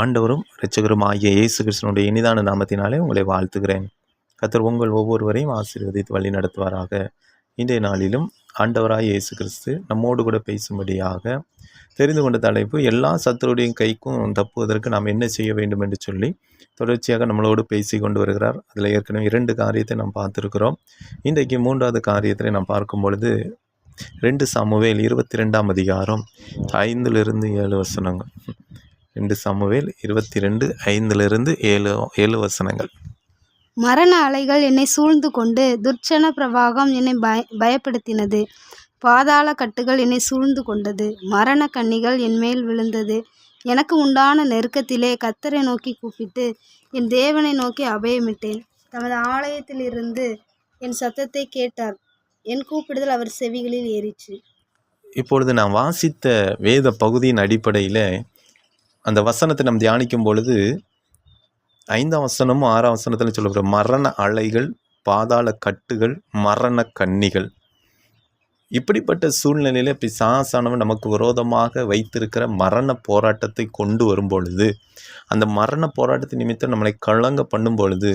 ஆண்டவரும் இரட்சகரும் ஆகிய இயேசு கிருஷ்ணனுடைய இனிதான நாமத்தினாலே உங்களை வாழ்த்துகிறேன். கத்தர் உங்கள் ஒவ்வொருவரையும் ஆசீர்வதித்து வழி நடத்துவாராக. இன்றைய நாளிலும் ஆண்டவராய் இயேசு கிறிஸ்து நம்மோடு கூட பேசும்படியாக தெரிந்து கொண்ட தலைப்பு எல்லா சத்துருடைய கைக்கும் தப்புவதற்கு நாம் என்ன செய்ய வேண்டும் என்று சொல்லி தொடர்ச்சியாக நம்மளோடு பேசி கொண்டு வருகிறார். அதில் ஏற்கனவே இரண்டு காரியத்தை நாம் பார்த்துருக்கிறோம். இன்றைக்கு மூன்றாவது காரியத்தை நாம் பார்க்கும் பொழுது ரெண்டு சமவேல் இருபத்தி ரெண்டாம் அதிகாரம் ஐந்திலிருந்து ஏழு வசனங்கள். ரெண்டு சாமுவேல் இருபத்தி ரெண்டு ஐந்திலிருந்து ஏழு ஏழு வசனங்கள். மரண அலைகள் என்னை சூழ்ந்து கொண்டு துர்ச்சன பிரவாகம் என்னை பய பயப்படுத்தினது. பாதாள கட்டுகள் என்னை சூழ்ந்து கொண்டது. மரண கண்ணிகள் என் மேல் விழுந்தது. எனக்கு உண்டான நெருக்கத்திலே கத்தரை நோக்கி கூப்பிட்டு என் தேவனை நோக்கி அபயமிட்டேன். தமது ஆலயத்திலிருந்து என் சத்தத்தை கேட்டார். என் கூப்பிடுதல் அவர் செவிகளில் ஏறிற்று. இப்பொழுது நான் வாசித்த வேத பகுதியின் அடிப்படையில் அந்த வசனத்தை நம்ம தியானிக்கும் பொழுது ஐந்தாம் வசனமும் ஆறாம் வசனத்தில் சொல்லப்படுற மரண அலைகள் பாதாள கட்டுகள் மரண கன்னிகள் இப்படிப்பட்ட சூழ்நிலையில் பிசாசானவன் நமக்கு விரோதமாக வைத்திருக்கிற மரண போராட்டத்தை கொண்டு வரும் பொழுது அந்த மரண போராட்டத்தை நிமித்தம் நம்மளை கலங்க பண்ணும் பொழுது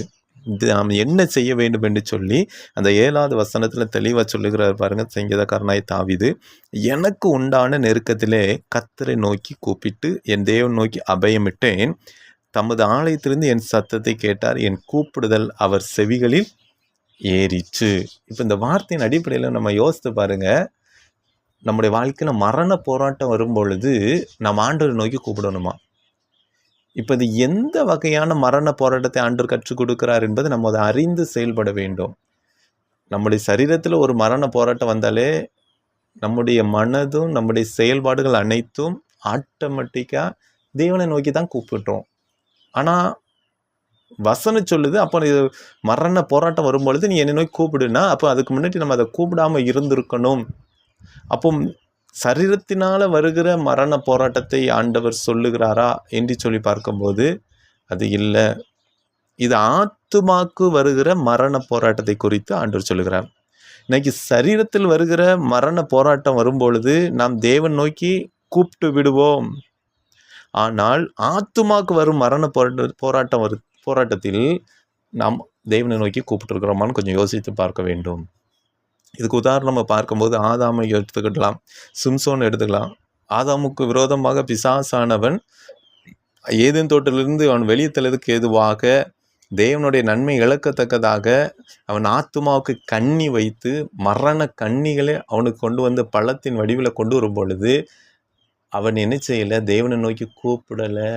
நாம் என்ன செய்ய வேண்டும் என்று சொல்லி அந்த ஏழாவது வசனத்தில் தெளிவாக சொல்லுகிறார் பாருங்க சங்கீதக்காரனாய் தாவிது. எனக்கு உண்டான நெருக்கத்திலே கத்தரை நோக்கி கூப்பிட்டு என் தேவன் நோக்கி அபயமிட்டேன். தமது ஆலயத்திலிருந்து என் சத்தத்தை கேட்டார். என் கூப்பிடுதல் அவர் செவிகளில் ஏறிச்சு இப்போ இந்த வார்த்தையின் அடிப்படையில் நம்ம யோசித்து பாருங்கள் நம்முடைய வாழ்க்கையில் மரண போராட்டம் வரும் பொழுது நம்ம ஆண்டவரை நோக்கி கூப்பிடணுமா? இப்போ இது எந்த வகையான மரண போராட்டத்தை ஆண்டவர் கற்றுக் கொடுக்கிறார் என்பது நம்ம அதை அறிந்து செயல்பட வேண்டும். நம்முடைய சரீரத்தில் ஒரு மரண போராட்டம் வந்தாலே நம்முடைய மனதும் நம்முடைய செயல்பாடுகள் அனைத்தும் ஆட்டோமேட்டிக்காக தேவனை நோக்கி தான் கூப்பிடுறோம். ஆனால் வசனம் சொல்லுது அப்போ இது மரண போராட்டம் வரும்பொழுது நீ என்னை நோக்கி கூப்பிடுனா அப்போ அதுக்கு முன்னாடி நம்ம அதை கூப்பிடாமல் இருந்திருக்கணும். அப்போ சரீரத்தினால வருகிற மரண போராட்டத்தை ஆண்டவர் சொல்லுகிறாரா என்று சொல்லி பார்க்கும்போது அது இல்லை. இது ஆத்துமாக்கு வருகிற மரண போராட்டத்தை குறித்து ஆண்டவர் சொல்லுகிறார். இன்னைக்கு சரீரத்தில் வருகிற மரண போராட்டம் வரும்பொழுது நாம் தேவன் நோக்கி கூப்பிட்டு விடுவோம். ஆனால் ஆத்துமாக்கு வரும் மரண போராட்ட போராட்டம் வரு போராட்டத்தில் நாம் தேவனை நோக்கி கூப்பிட்டுருக்கிறோமான்னு கொஞ்சம் யோசித்து பார்க்க வேண்டும். இதுக்கு உதாரணமாக பார்க்கும்போது ஆதாமை எடுத்துக்கிடலாம் சிம்சோன் எடுத்துக்கலாம். ஆதாமுக்கு விரோதமாக பிசாசானவன் ஏதேன் தோட்டிலிருந்து அவன் வெளியே தள்ளதுக்கு ஏதுவாக தேவனுடைய நன்மை இழக்கத்தக்கதாக அவன் ஆத்துமாவுக்கு கண்ணி வைத்து மரண கண்ணிகளை அவனுக்கு கொண்டு வந்து பழத்தின் வடிவில் கொண்டு வரும் பொழுது அவன் என்ன செய்யலை? தேவனை நோக்கி கூப்பிடலை.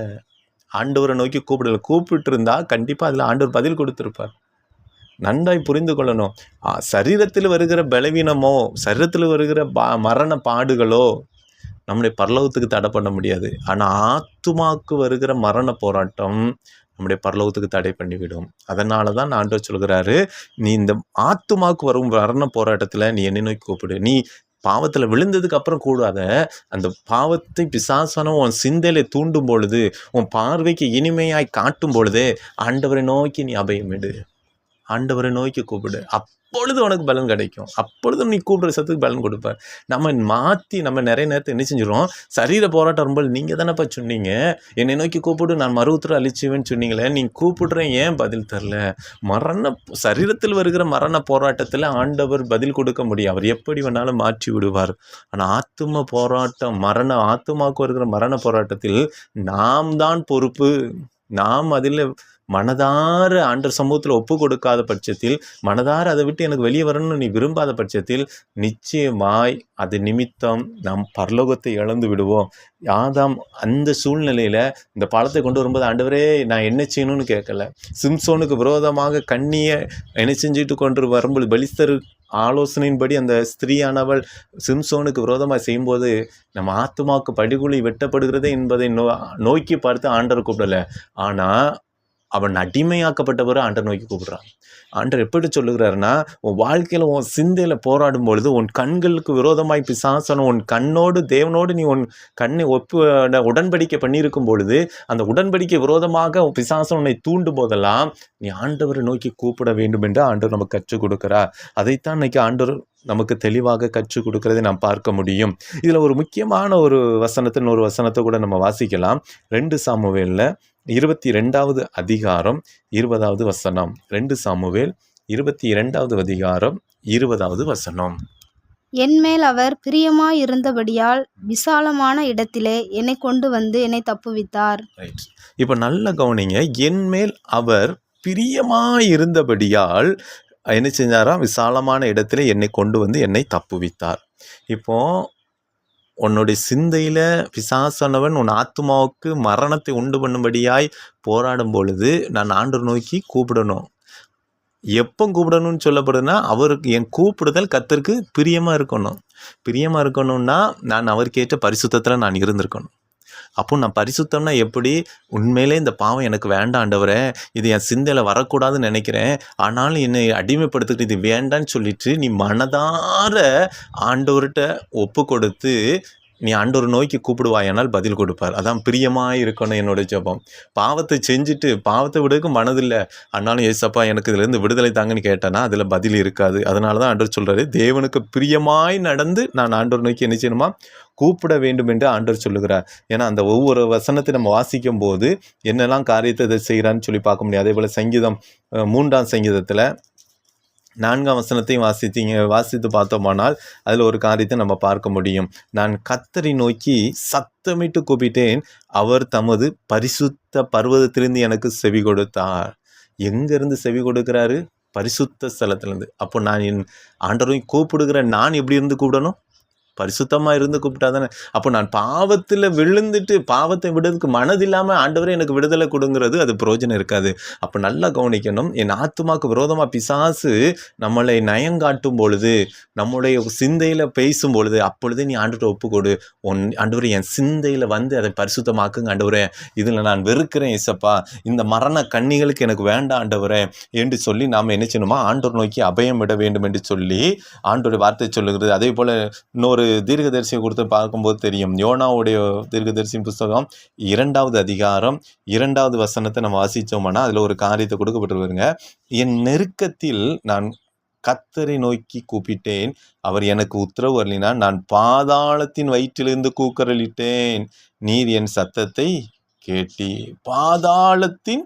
ஆண்டவரை நோக்கி கூப்பிடலை. கூப்பிட்டு இருந்தா கண்டிப்பாக அதில் ஆண்டவர் பதில் கொடுத்துருப்பார். நன்றாய் புரிந்து கொள்ளணும். சரீரத்தில் வருகிற பலவீனமோ சரீரத்தில் வருகிற பா மரண பாடுகளோ நம்முடைய பரலோகத்துக்கு தடை பண்ண முடியாது. ஆனால் ஆத்துமாக்கு வருகிற மரண போராட்டம் நம்முடைய பரலோகத்துக்கு தடை பண்ணிவிடும். அதனால தான் ஆண்டவர் சொல்கிறாரு நீ இந்த ஆத்துமாக்கு வரும் மரண போராட்டத்தில் நீ என்னை நோக்கி கூப்பிடு. நீ பாவத்தில் விழுந்ததுக்கு அப்புறம் கூடாத. அந்த பாவத்தை பிசாசனம் உன் சிந்தையில தூண்டும் பொழுது உன் பார்வைக்கு இனிமையாய் காட்டும் பொழுதே ஆண்டவரை நோக்கி நீ அபயமிடு ஆண்டவரை நோக்கி கூப்பிடு. அப்பொழுது உனக்கு பலன் கிடைக்கும். அப்பொழுது நீ கூப்பிடுற சத்துக்கு பலன் கொடுப்பார். நம்ம மாற்றி நம்ம நிறைய நேரத்தை என்ன செஞ்சிடும் சரீர போராட்டம் ரொம்ப நீங்கள் தானேப்பா சொன்னீங்க. என்னை நோக்கி கூப்பிடு நான் மருவத்தில் அழிச்சுவேன்னு சொன்னீங்களே. நீ கூப்பிடுறேன் ஏன் பதில் தரல? மரண சரீரத்தில் வருகிற மரண போராட்டத்தில் ஆண்டவர் பதில் கொடுக்க முடியும். அவர் எப்படி வேணாலும் மாற்றி விடுவார். ஆனால் ஆத்தும போராட்டம் மரண ஆத்துமாவுக்கு வருகிற மரண போராட்டத்தில் நாம் தான் பொறுப்பு. நாம் அதில் மனதார ஆண்டர் சமூகத்தில் ஒப்பு கொடுக்காத பட்சத்தில் மனதார அதை விட்டு எனக்கு வெளியே வரணும்னு நீ விரும்பாத பட்சத்தில் நிச்சயமாய் அது நிமித்தம் நாம் பரலோகத்தை இழந்து விடுவோம். யாதாம் அந்த சூழ்நிலையில் இந்த பாலத்தை கொண்டு வரும்போது ஆண்டவரே நான் என்ன செய்யணும்னு கேட்கல. சிம்சோனுக்கு விரோதமாக கண்ணியை என்ன செஞ்சுட்டு கொண்டு வரும்போது பலிஸ்தர் ஆலோசனையின்படி அந்த ஸ்திரீயானவள் சிம்சோனுக்கு விரோதமாக செய்யும்போது நம்ம ஆத்மாவுக்கு படுகொலி வெட்டப்படுகிறதே என்பதை நோ நோக்கி பார்த்து ஆண்டர் கூப்பிடலை. ஆனால் அவன் அடிமையாக்கப்பட்டவரை ஆண்டர் நோக்கி கூப்பிடுறான். ஆண்டர் எப்படி சொல்லுகிறாருன்னா உன் வாழ்க்கையில் உன் சிந்தையில் போராடும் பொழுது உன் கண்களுக்கு விரோதமாய் பிசாசனம் உன் கண்ணோடு தேவனோடு நீ உன் கண்ணை ஒப்பு உடன்படிக்கை பண்ணியிருக்கும் பொழுது அந்த உடன்படிக்கை விரோதமாக உன் உன்னை தூண்டும் போதெல்லாம் நீ ஆண்டவரை நோக்கி கூப்பிட வேண்டும் என்று ஆண்டவர் நமக்கு கற்றுக் கொடுக்கிறார். அதைத்தான் இன்னைக்கு ஆண்டவர் நமக்கு தெளிவாக கற்றுக் கொடுக்கறதை நாம் பார்க்க முடியும். இதில் ஒரு முக்கியமான ஒரு வசனத்தின் ஒரு வசனத்தை கூட நம்ம வாசிக்கலாம். ரெண்டு சாமுவேலில் இருபத்தி ரெண்டாவது அதிகாரம் இருபதாவது வசனம். ரெண்டு சாமுவேல் இருபத்தி இரண்டாவது அதிகாரம் இருபதாவது வசனம். என்மேல் அவர் பிரியமாயிருந்தபடியால் விசாலமான இடத்திலே என்னை கொண்டு வந்து என்னை தப்புவித்தார். இப்போ நல்ல கவனிங்க என்மேல் அவர் பிரியமாயிருந்தபடியால் என்ன செஞ்சாராம்? விசாலமான இடத்துல என்னை கொண்டு வந்து என்னை தப்புவித்தார். இப்போ உன்னுடைய சிந்தையில் பிசாசானவன் உன் ஆத்மாவுக்கு மரணத்தை உண்டு பண்ணும்படியாய் போராடும் பொழுது நான் ஆண்டு நோக்கி கூப்பிடணும். எப்போ கூப்பிடணும்னு சொல்லப்படுதுன்னா அவருக்கு என் கூப்பிடுதல் கத்திற்கு பிரியமாக இருக்கணும். பிரியமாக இருக்கணும்னா நான் அவருக்கேற்ற பரிசுத்தத்தில் நான் இருந்திருக்கணும். அப்போ நான் பரிசுத்தம்னா எப்படி? உண்மையிலே இந்த பாவம் எனக்கு வேண்டாண்டவரே இது என் சிந்தையில் வரக்கூடாதுன்னு நினைக்கிறேன். ஆனாலும் என்னை அடிமைப்படுத்துக்கிட்டு இது வேண்டான்னு சொல்லிட்டு நீ மனதார ஆண்டவர்கிட்ட ஒப்பு கொடுத்து நீ ஆண்டொரு நோய்க்கு கூப்பிடுவாயானால் பதில் கொடுப்பார். அதான் பிரியமாக இருக்கணும் என்னோட ஜெபம். பாவத்தை செஞ்சுட்டு பாவத்தை விடவும் மனதில்லை. ஆனாலும் ஏசப்பா எனக்கு இதுலேருந்து விடுதலை தாங்கன்னு கேட்டேன்னா அதில் பதில் இருக்காது. அதனால தான் ஆண்டவர் சொல்கிறாரு தேவனுக்கு பிரியமாய் நடந்து நான் ஆண்டொரு நோக்கி என்ன செய்யணுமா? கூப்பிட வேண்டும் என்று ஆண்டவர் சொல்லுகிறார். ஏன்னா அந்த ஒவ்வொரு வசனத்தை நம்ம வாசிக்கும் போது என்னெல்லாம் காரியத்தை இதை செய்கிறான்னு சொல்லி பார்க்க முடியாது அதே போல் சங்கீதம் மூன்றாம் சங்கீதத்தில் நான்காம் வசனத்தையும் வாசித்தீங்க வாசித்து பார்த்தோமானால் அதில் ஒரு காரியத்தை நம்ம பார்க்க முடியும். நான் கத்தரை நோக்கி சத்தமிட்டு கூப்பிட்டேன் அவர் தமது பரிசுத்த பர்வதத்திலிருந்து எனக்கு செவி கொடுத்தார். எங்கேருந்து செவி கொடுக்குறாரு? பரிசுத்த ஸ்தலத்திலேருந்து. அப்போ நான் என் ஆண்டவரை கூப்பிடுகிற நான் எப்படி இருந்து கூப்பிடணும்? பரிசுத்தமாக இருந்து கூப்பிட்டா தானே அப்போ நான் பாவத்தில் விழுந்துட்டு பாவத்தை விடுறதுக்கு மனதில்லாமல் ஆண்டவரே எனக்கு விடுதலை கொடுங்கிறது அது பிரயோஜனம் இருக்காது. அப்போ நல்லா கவனிக்கணும். என் ஆத்துமாக்கு விரோதமாக பிசாசு நம்மளை நயங்காட்டும் பொழுது நம்முடைய சிந்தையில் பேசும் பொழுது அப்பொழுது நீ ஆண்டுகிட்ட ஒப்பு கொடு உன் ஆண்டவரே என் சிந்தையில் வந்து அதை பரிசுத்தமாக்குங்க ஆண்டவரே. இதில் நான் வெறுக்கிறேன் இசப்பா இந்த மரண கண்ணிகளுக்கு எனக்கு வேண்டாம் ஆண்டவரே என்று சொல்லி நாம் என்ன செய்யணுமா? ஆண்டோர் நோக்கி அபயம் விட வேண்டும் என்று சொல்லி ஆண்டோடைய வார்த்தை சொல்லுகிறது. அதே போல் இன்னொரு தீர்க்கதரிசியை கொடுத்து பார்க்கும்போது தெரியும். யோனாவுடைய தீர்க்கதரிசி புஸ்தகம் இரண்டாவது அதிகாரம் இரண்டாவது வசனத்தை நம்ம வாசித்தோம்னா அதில் ஒரு காரியத்தை கொடுக்கப்பட்டிருக்குங்க என் நெருக்கத்தில் நான் கத்தரை நோக்கி கூப்பிட்டேன். அவர் எனக்கு உத்தரவு வரலினா நான் பாதாளத்தின் வயிற்றிலிருந்து கூக்கரலிட்டேன். நீர் என் சத்தத்தை கேட்டி பாதாளத்தின்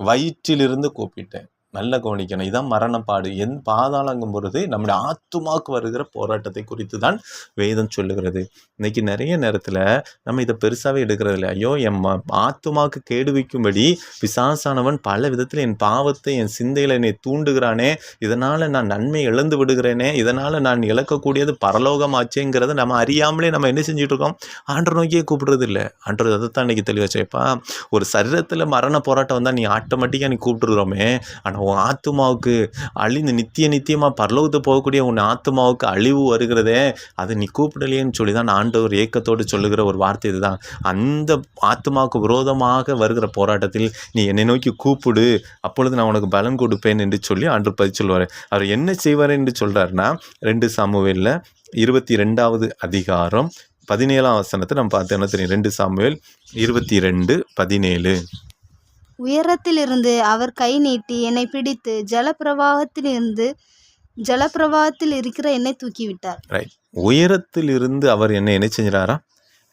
வயிற்றிலிருந்து கூப்பிட்டேன். நல்ல கவனிக்கணும். இதான் மரணப்பாடு. என் பாதாளங்கும் பொழுது நம்முடைய ஆத்துமாக்கு வருகிற போராட்டத்தை குறித்து தான் வேதம் சொல்லுகிறது. இன்னைக்கு நிறைய நேரத்தில் நம்ம இதை பெருசாகவே எடுக்கிறது இல்லை ஐயோ என் ஆத்துமாக்கு கேடு வைக்கும்படி பிசாசானவன் பல விதத்தில் என் பாவத்தை என் சிந்தையில் என்னை தூண்டுகிறானே. இதனால் நான் நன்மை இழந்து விடுகிறேனே. இதனால் நான் இழக்கக்கூடியது பரலோகமாச்சேங்கிறத நம்ம அறியாமலே நம்ம என்ன செஞ்சிட்ருக்கோம்? ஆண்டர் நோக்கியே கூப்பிடுறது இல்லை ஆண்டர் அதை தான் இன்னைக்கு தெளிவாச்சேப்பா ஒரு சரீரத்தில் மரண போராட்டம் வந்தால் நீ ஆட்டோமேட்டிக்காக நீ கூப்பிட்டுருக்கிறோமே. ஆனால் உன் ஆத்துமாவுக்கு அழிந்து நித்திய நித்தியமாக பரலோகத்து போகக்கூடிய உன் ஆத்துமாவுக்கு அழிவு வருகிறதே அதை நீ கூப்பிடலையேன்னு சொல்லி தான் ஆண்டவர் ஏக்கத்தோடு சொல்லுகிற ஒரு வார்த்தை இதுதான். அந்த ஆத்துமாவுக்கு விரோதமாக வருகிற போராட்டத்தில் நீ என்னை நோக்கி கூப்பிடு அப்பொழுது நான் உனக்கு பலன் கொடுப்பேன் என்று சொல்லி ஆண்டு பதில் சொல்லுவார். அவர் என்ன செய்வார் என்று சொல்கிறாருன்னா ரெண்டு சாமுவேலில் இருபத்தி ரெண்டாவது அதிகாரம் பதினேழாம் வசனத்தை நம்ம பார்த்தோன்னா தெரியும். ரெண்டு சாமுவேல் இருபத்தி ரெண்டு பதினேழு. உயரத்திலிருந்து அவர் கை நீட்டி என்னை பிடித்து ஜலப்பிரவாகத்திலிருந்து ஜலப்பிரவாகத்தில் இருக்கிற என்னை தூக்கிவிட்டார். ரைட் உயரத்திலிருந்து அவர் என்னை என்ன செஞ்சிடாரா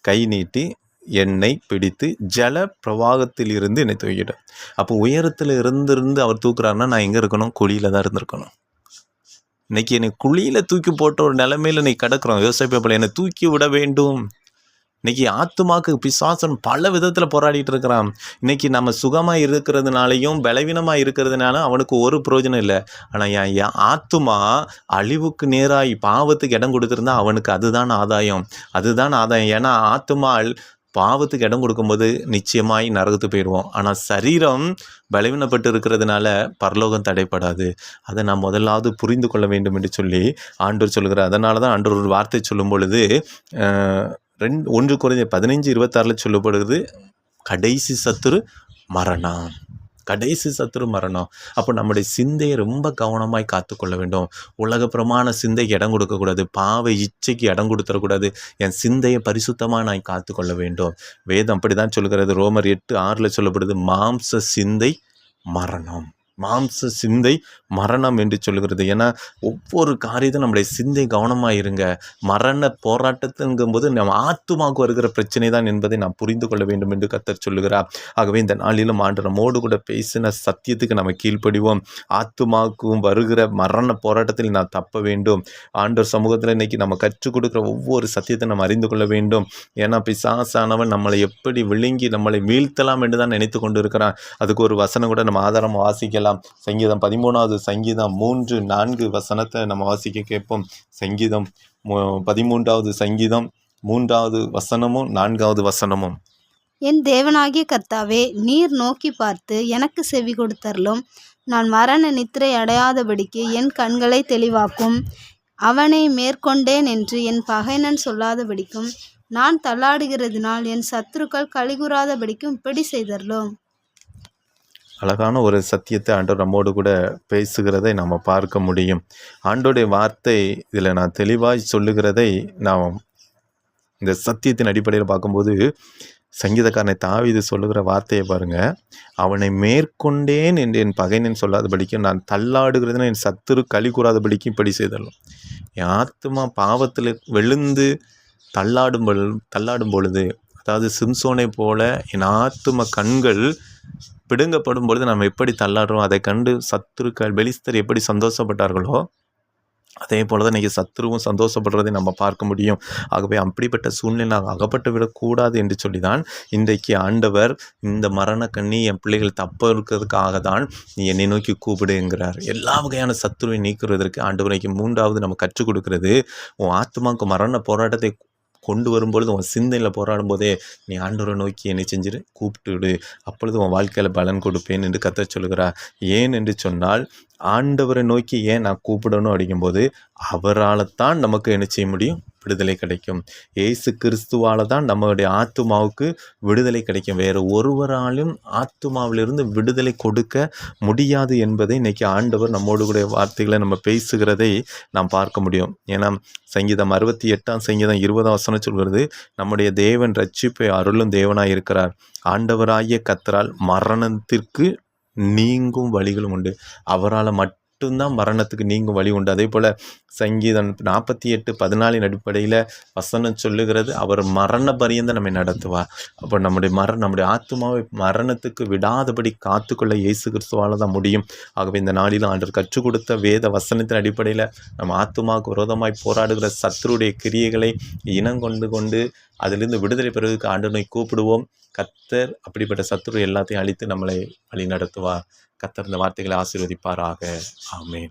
கை நீட்டி என்னை பிடித்து ஜல பிரவாகத்தில் இருந்து என்னை தூக்கிட்டார். அப்போ உயரத்தில் இருந்திருந்து அவர் தூக்குறாருன்னா நான் எங்கே இருக்கணும்? குழியில் தான் இருந்திருக்கணும். இன்னைக்கு என்னை குழியில் தூக்கி போட்ட ஒரு நிலைமையில நீ கிடக்குறோம். யோசிப்ப என்னை தூக்கி விட வேண்டும். இன்னைக்கு ஆத்துமாக்கு பிசாசன் பல விதத்தில் போராடிட்டு இருக்கிறான். இன்னைக்கு நம்ம சுகமாக இருக்கிறதுனாலையும் பலவீனமாக இருக்கிறதுனால அவனுக்கு ஒரு பிரயோஜனம் இல்லை. ஆனால் என் ஆத்துமா அழிவுக்கு நேராக பாவத்துக்கு இடம் கொடுத்துருந்தா அவனுக்கு அதுதான் ஆதாயம். அதுதான் ஆதாயம். ஏன்னா ஆத்துமாள் பாவத்துக்கு இடம் கொடுக்கும்போது நிச்சயமாய் நரகத்து போயிடுவோம். ஆனால் சரீரம் பலவீனப்பட்டு இருக்கிறதுனால பரலோகம் தடைப்படாது. அதை நான் முதலாவது புரிந்து கொள்ள வேண்டும் என்று சொல்லி ஆண்டோர் சொல்கிறார். அதனால தான் ஆண்டோர் ஒரு வார்த்தை சொல்லும் பொழுது ரெண்டு ஒன்று குறைஞ்ச பதினைஞ்சு இருபத்தாறில் சொல்லப்படுது கடைசி சத்துரு மரணம். கடைசி சத்துரு மரணம். அப்போ நம்முடைய சிந்தையை ரொம்ப கவனமாய் காத்துக்கொள்ள வேண்டும். உலகப்புறமான சிந்தைக்கு இடம் கொடுக்கக்கூடாது. பாவை இச்சைக்கு இடம் கொடுத்துடக்கூடாது என் சிந்தையை பரிசுத்தமாக நான் காத்துக்கொள்ள வேண்டும். வேதம் அப்படி தான் சொல்கிறது. ரோமர் எட்டு ஆறில் சொல்லப்படுது மாம்ச சிந்தை மரணம். மாம்ச சிந்தை மரணம் என்று சொல்கிறது. ஏன்னா ஒவ்வொரு காரியத்தையும் நம்முடைய சிந்தை கவனமாக இருங்க மரண போராட்டத்துங்கும்போது நம்ம ஆத்துமாவுக்கு வருகிற பிரச்சனை தான் என்பதை நாம் புரிந்து கொள்ள வேண்டும் என்று கத்தர் சொல்லுகிறார். ஆகவே இந்த நாளிலும் ஆண்டு நம்மோடு கூட பேசின சத்தியத்துக்கு நம்ம கீழ்ப்படிவோம். ஆத்துமாவுக்கும் வருகிற மரண போராட்டத்தில் நான் தப்ப வேண்டும். ஆண்டவர் சமூகத்தில் இன்னைக்கு நம்ம கற்றுக் கொடுக்குற ஒவ்வொரு சத்தியத்தை நம்ம அறிந்து கொள்ள வேண்டும். ஏன்னா பிசாசானவன் நம்மளை எப்படி விழுங்கி நம்மளை வீழ்த்தலாம் என்று தான் நினைத்து கொண்டு இருக்கிறான் அதுக்கு ஒரு வசனம் கூட நம்ம ஆதாரம் வாசிக்கலாம். சங்கீதம் பதிமூணாவது சங்கீதம் மூன்று நான்கு வசனத்தை நம்ம வாசிக்க கேட்போம். சங்கீதம் பதிமூன்றாவது சங்கீதம் மூன்றாவது வசனமும் நான்காவது வசனமும். என் தேவனாகிய கர்த்தாவே நீர் நோக்கி பார்த்து எனக்கு செவி கொடுத்தரலும் நான் மரண நித்திரை அடையாதபடிக்கு என் கண்களை தெளிவாக்கும். அவனை மேற்கொண்டேன் என்று என் பகைனன் சொல்லாதபடிக்கும். நான் தள்ளாடுகிறதினால் என் சத்துருக்கள் கலிகுறாதபடிக்கும் இப்படி செய்தருளும். அழகான ஒரு சத்தியத்தை ஆண்டவர் நம்மோடு கூட பேசுகிறதை நாம் பார்க்க முடியும். ஆண்டோடைய வார்த்தை இதில் நான் தெளிவாய் சொல்லுகிறதை நாம் இந்த சத்தியத்தின் அடிப்படையில் பார்க்கும்போது சங்கீதக்காரனை தாவிது சொல்லுகிற வார்த்தையை பாருங்க. அவனை மேற்கொண்டேன் என்று என் பகைனன் சொல்லாதபடிக்கும் நான் தள்ளாடுகிறதுன்னு என் சத்துரு களி கூறாதபடிக்கும் இப்படி செய்தலும் என் ஆத்மா பாவத்தில் விழுந்து தள்ளாடும் பொழு தள்ளாடும் பொழுது அதாவது சிம்சோனை போல என் ஆத்தும கண்கள் பிடுங்கப்படும் பொழுது நம்ம எப்படி தள்ளாடுறோம்? அதை கண்டு சத்துருக்கள் பெலிஸ்தர் எப்படி சந்தோஷப்பட்டார்களோ அதே போல தான் இன்றைக்கி சத்துருவும் சந்தோஷப்படுறதை நம்ம பார்க்க முடியும். ஆகவே அப்படிப்பட்ட சூழ்நிலை நாங்கள் அகப்பட்டு விடக்கூடாது என்று சொல்லி தான் இன்றைக்கு ஆண்டவர் இந்த மரண கண்ணி என் பிள்ளைகள் தப்ப இருக்கிறதுக்காக தான் நீ என்னை நோக்கி கூப்பிடுங்கிறார் எல்லா வகையான சத்துருவை நீக்குவதற்கு ஆண்டவரைக்கு மூன்றாவது நம்ம கற்றுக் கொடுக்கிறது. உன் ஆத்மாவுக்கு மரண போராட்டத்தை கொண்டு வரும்பொழுது உன் சிந்தனையில் போராடும் போதே நீ ஆண்டவரை நோக்கி என்னை செஞ்சிரு கூப்பிட்டுவிடு அப்பொழுது உன் வாழ்க்கையில் பலன் கொடுப்பேன் என்று கத்த சொல்கிறார் ஏன் என்று சொன்னால் ஆண்டவரை நோக்கி ஏன் நான் கூப்பிடணும் அப்படிங்கும்போது அவரால் தான் நமக்கு என்ன செய்ய முடியும்? விடுதலை கிடைக்கும். ஏசு கிறிஸ்துவால் தான் நம்மளுடைய ஆத்துமாவுக்கு விடுதலை கிடைக்கும். வேறு ஒருவராலும் ஆத்துமாவிலிருந்து விடுதலை கொடுக்க முடியாது என்பதை இன்னைக்கு ஆண்டவர் நம்மோடு கூட வார்த்தைகளை நம்ம பேசுகிறதை நாம் பார்க்க முடியும். ஏன்னா சங்கீதம் அறுபத்தி எட்டாம் சங்கீதம் இருபதாம் வசனம் சொல்கிறது நம்முடைய தேவன் ரட்சிப்பை அருளும் தேவனாக இருக்கிறார். ஆண்டவராகிய கத்தரால் மரணத்திற்கு நீங்கும் வழிகளும் உண்டு. அவரால் மட்டும்தான் மரணத்துக்கு நீங்கும் வழி உண்டு. அதே போல் சங்கீதம் நாற்பத்தி எட்டு பதினாலின் அடிப்படையில் வசனம் சொல்லுகிறது அவர் மரண பரியந்த நம்மை நடத்துவார். அப்போ நம்முடைய மரண நம்முடைய ஆத்மாவை மரணத்துக்கு விடாதபடி காத்துக்கொள்ள இயேசு கிறிஸ்துவால் தான் முடியும். ஆகவே இந்த நாளிலும் ஆண்டவர் கற்றுக் கொடுத்த வேத வசனத்தின் அடிப்படையில் நம்ம ஆத்மாவுக்கு விரோதமாய் போராடுகிற சத்துருடைய கிரியைகளை இனங்கொண்டு கொண்டு அதிலிருந்து விடுதலை பெறுவதற்கு ஆண்டவனை கூப்பிடுவோம். கத்தர் அப்படிப்பட்ட சத்துரு எல்லாத்தையும் அழித்து நம்மளை வழி நடத்துவார் கத்தர் இந்த வார்த்தைகளை ஆசீர்வதிப்பாராக. ஆமேன்.